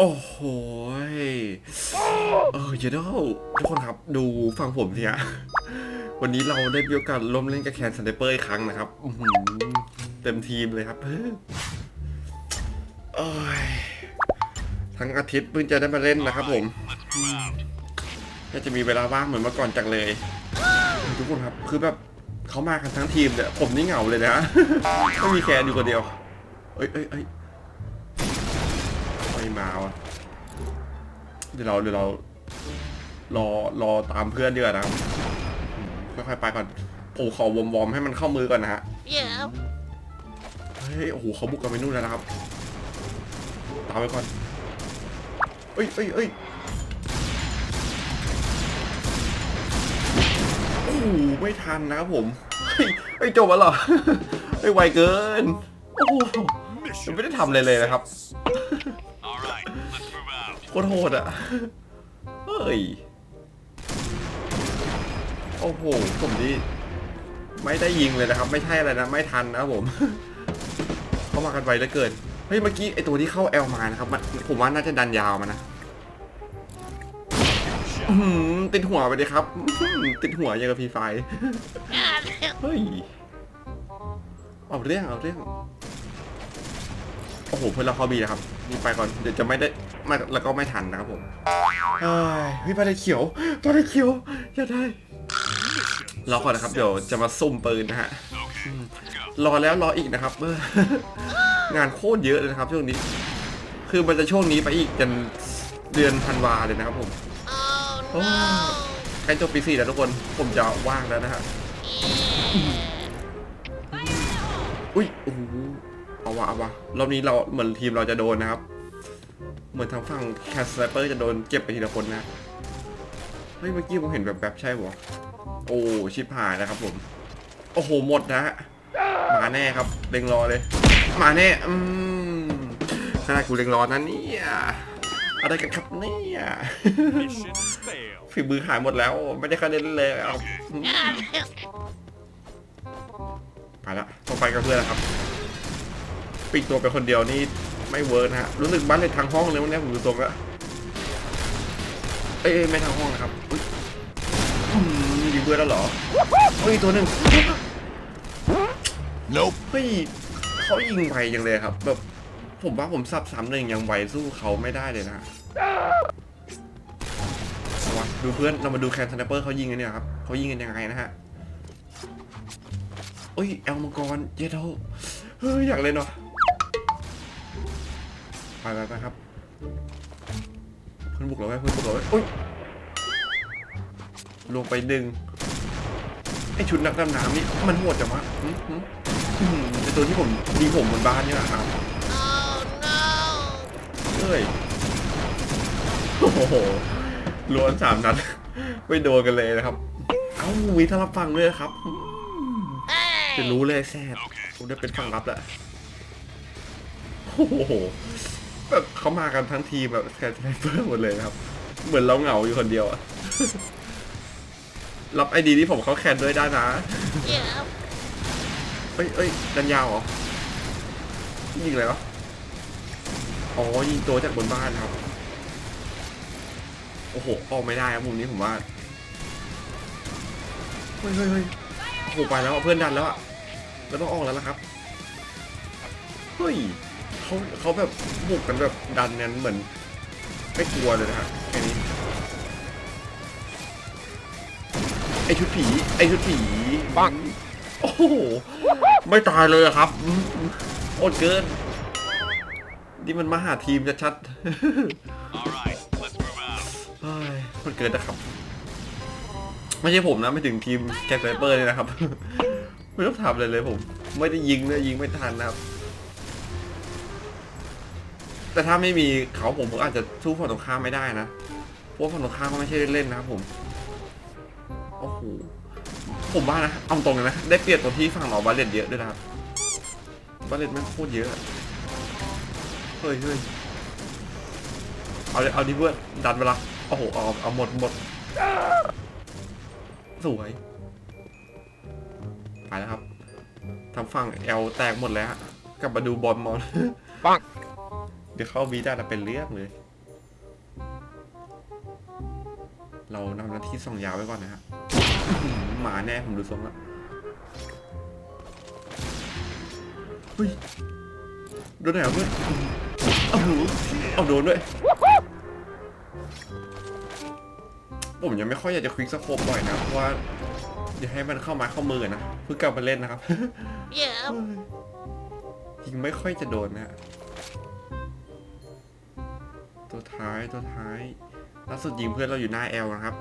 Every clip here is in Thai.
โอ้โหเออเยโดทุกคนครับดูฟังผมสิฮะวันนี้เราได้มีโอกาสร่วมเล่นกับแคนซันเดเปอร์อีกครั้งนะครับเต็มทีมเลยครับโอ้ยทั้งอาทิตย์เพิ่งจะได้มาเล่นนะครับผมก็จะมีเวลาว่างเหมือนเมื่อก่อนจังเลย ทุกคนครับคือแบบเขามากันทั้งทีมเนี่ยผมนี่เหงาเลยนะไม่มีแคนอยู่คนเดียว เอ้ยเอ้ยเอ้ย ม่มาวะเดี๋ยวเราเดี๋ยวเรา รอรอตามเพื่อนดีกว่านะครับอืมค่อยๆไปก่อนผมขอวอร์มๆให้มันเข้ามือก่อนนะฮะ Yeah. เฮ้ย โอ้โหเขาบุกกันไปนู่นแล้วนะครับ ตามไปก่อน เอ้ยเอ้ยเอ้ยโอ้โหไม่ทันนะครับผม เฮ้ยเฮ้ยจบแล้วเหรอ เฮ้ยไวเกิน โอ้โหยังไม่ได้ทำอะไรเลยนะครับ ตรโหดอะ เฮ้ย โอ้โห ผมนี่ไม่ได้ยิงเลยนะครับ ไม่ใช่อะไรนะ ไม่ทันนะครับผม เขามากันไวเหลือเกิน เฮ้ย เมื่อกี้ไอตัวที่เข้าแอลมานะครับมันผมว่าน่าจะดันยาวมานะอื้อหือติดหัวไปเลยครับอื้อหือติดหัวยังกับพีไฟ เฮ้ย เอาเรื่อง เอาเรื่อง โอ้โหเพื่อนเราเข้าบีนะครับ นี่ไปก่อนเดี๋ยวจะไม่ได้ไม่แล้วก็ไม่ทันนะครับผมเฮ้ยพี่ปลาได้เขียวปลาได้เขียวอย่าได้รอก่อนนะครับเดี๋ยวจะมาซุ่มปืนนะฮะ Okay, let's go. รอแล้วรออีกนะครับเอองานโคตรเยอะเลยนะครับช่วงนี้ คือมันจะช่วงนี้ไปอีกจนเดือนธันวาเลยนะครับผม Oh Oh. no. ใกล้จบปีสี่แล้วทุกคนผมจะว่างแล้วนะฮะอุ้ยโอ้โห เอาวะเอาวะรอบนี้เราเหมือนทีมเราจะโดนนะครับ เหมือนทางฝั่งแคสไ i เปอร์จะโดนเก็บไปทีละคนนะเฮ้ยเมื่อกี้ผมเห็นแบบแบบๆใช่ปะโอ้ชิบหายนะครับผมโอ้โหหมดนะฮะมาแน่ครับเล็งรอเลย มาแน่อืมขนาดกูเล็งรอนะเนี่ยอะไรกันครับเนี่ย Mission failed. ฝีมือหายหมดแล้ว ไม่ได้คะแนนเลยเอาไปละต้องไปกับเพื่อนแล้วครับ ปิดตัวไปคนเดียวนี่ไม่เวิร์กนะฮะรู้สึกบ้านในทางห้องเลยวันนี้ผมดูตรงแล้วเอ้ยไม่ทางห้องนะครับอุ๊ยอืมยิงเพื่อนแล้วเหรอเฮ้ยตัวหนึ่ง Nope. เฮ้ยเขายิงไวจังเลยครับแบบผมว่าผมสับสามหนึ่งยังไวสู้เขาไม่ได้เลยนะเอาวะดูเพื่อนเรามาดูแคนสไนเปอร์เขายิงกันเนี่ยครับเขายิงกันยังไงนะฮะเอ้ยแอลมังกรเยดโฮเฮ้ยอยากเล่นว่ะ ไปไปไปครับ เพื่อนบุกเราไว้เพื่อนบุกเราไว้อุ้ยลงไปดึงไอชุดนักดำน้ำนี่มันโหดจังวะหึหึอืมเป็นตัวที่ผมยิงผมบนบ้านเนี่ยนะครับ Oh no. เฮ้ยโอ้โหล้วนสามนัดไม่โดนกันเลยนะครับ เอ้ามีทารับฟังด้วยนะครับอืมจะ Hey. รู้เลยแซ่บผมได้เป็นฝั่งรับแล้วโอ้โห แบบเขามากันทั้งทีมแบบแคทไนเปอร์หมดเลยนะครับ เหมือนเราเหงาอยู่คนเดียวอะรับไอดีที่ผมเขาแคนด้วยได้นะ Yeah. เอ้ยเอ้ยดันยาวเหรอ ยิงอะไรวะ อ๋อ ยิงตัวจากบนบ้านครับ โอ้โห ออกไม่ได้ครับมุมนี้ผมว่า เฮ้ยเฮ้ยเฮ้ยโอ้โหไปแล้วอะเพื่อนดันแล้วอะเราต้องออกแล้วล่ะครับ เฮ้ย เขาเขาแบบบุกกันแบบดันนั้นเหมือนไม่กลัวเลยนะฮะแค่นี้ไอชุดผีไอชุดผีปังโอ้โหไม่ตายเลยอะครับอืมโอดเกินนี่มันมาหาทีมชัด All right, let's move out. ๆเฮ้ยมันเกินนะครับ ไม่ใช่ผมนะไม่ถึงทีมแคสเปอร์เลยนะครับ ไม่ต้องทำอะไรเลยผม ไม่ได้ยิงเลยยิงไม่ทันนะครับ แต่ถ้าไม่มีเขาผมผมอาจจะสู้ฝั่งตรงข้ามไม่ได้นะเพราะฝั่งตรงข้ามก็ไม่ใช่เล่นๆนะครับผมโอ้โหผมว่านะเอาตรงเลยนะได้เปรียบตรงที่ฝั่งเราบาเลตเยอะด้วยนะครับบาเลตแม่งโคตรเยอะเฮ้ยเฮ้ยเอาเลยเอาดิเพื่อนดันเวลาโอ้โหเอาเอาหมดหมดสวยไปแล้วครับทางฝั่งแอลแตกหมดแล้วกลับมาดูบอลมอนปัง จะเข้าบีได้เราเป็นเรื่องเลย เรานำหน้าที่ส่องยาวไว้ก่อนนะฮะหมาแน่ผมดูทรงแล้วเฮ้ยโดนไหนเพื่อนเอาหนูเอาโดนด้วยผมยังไม่ค่อยอยากจะคลิกสโคปบ่อยนะเพราะว่าอย่าให้มันเข้ามาเข้ามือนะเพื่อกลับมาเล่นนะครับยิงไม่ค่อยจะโดนนะ ตัวท้ายตัวท้ายล่าสุดยิงเพื่อนเราอยู่หน้าแอลนะครับ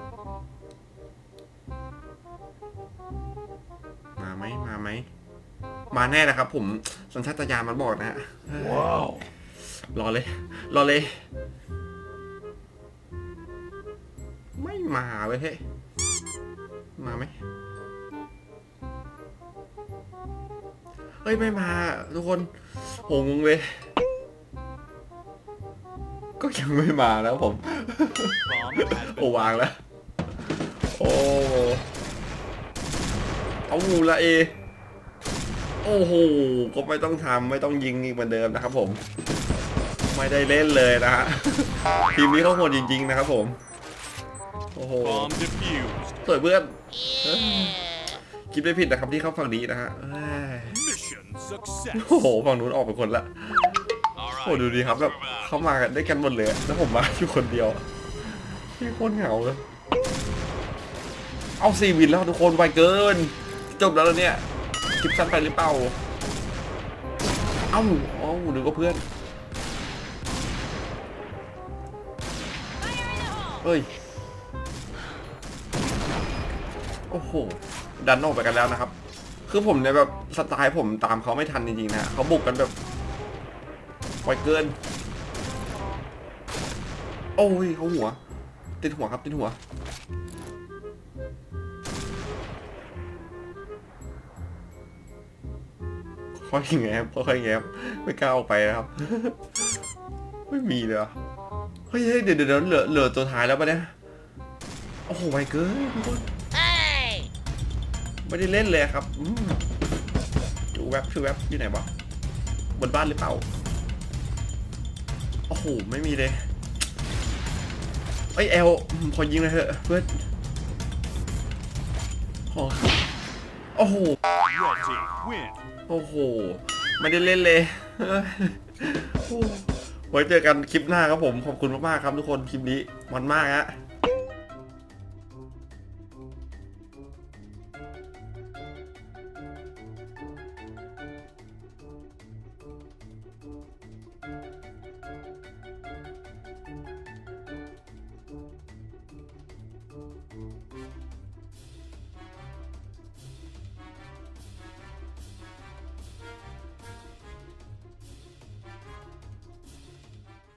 มาไหมมาไหม มาแน่นะครับ ผมสัญชาตญาณมันบอกนะฮะ Wow. รอเลย รอเลย ไม่มาเว้ยเฮ้ยมาไหมเฮ้ย ไม่มา ทุกคนโหงงเลย ก็ยังไม่มาแล้วผม Bomb has โอ้ been วางแล้ว โอ้เอางูละเอ โอ้โห ก็ไม่ต้องทำไม่ต้องยิงอีกเหมือนเดิมนะครับผม ไม่ได้เล่นเลยนะฮะ ทีมนี้เขาโหดจริง ๆ นะครับผม โอ้โห bomb defused. สวยเพื่อน Yeah. คิดไม่ผิดนะครับที่เข้าฝั่งนี้นะฮะเอ้ย Mission success. โอ้โห ฝั่งนู้นออกไปคนละ All โอ้ดูดีครับแบบ เขามากันด้กันหมดเลยแล้วผมมาอยู่คนเดียวที่โคตรเหงาเลยเอาซีวินแล้วทุกคนไวเกิน จบแล้วเนี่ยคลิปสั้นไปหรือเปล่า เอ้าเอ้านึกว่าเพื่อนเฮ้ย โอ้โห ดันออกไปกันแล้วนะครับ คือผมเนี่ยแบบสไตล์ผมตามเขาไม่ทันจริงๆนะเขาบุกกันแบบไวเกิน โอ้ยเขาหัว ติดหัวครับติดหัว ค่อยแงบค่อยแงบไม่กล้าออกไปนะครับ ไม่มีเลยเหรอเฮ้ยเฮ้ยเดี๋ยวเดี๋ยวเหลือเหลือตัวท้ายแล้วปะเนี่ย โอ้โหไวเกินไม่ได้เล่นเลยครับดูแว็บคือแว็บอยู่ไหนวะบนบ้านหรือเปล่า โอ้โห ไม่มีเลย ไอยเอลอืมพอยิงเลยเถอะเพื่อนโอ้โอ้โห โอ้โห ไม่ได้เล่นเลยโอ้ไว้เจอกันคลิปหน้าครับผม ขอบคุณมากๆครับทุกคน คลิปนี้มันมากฮะ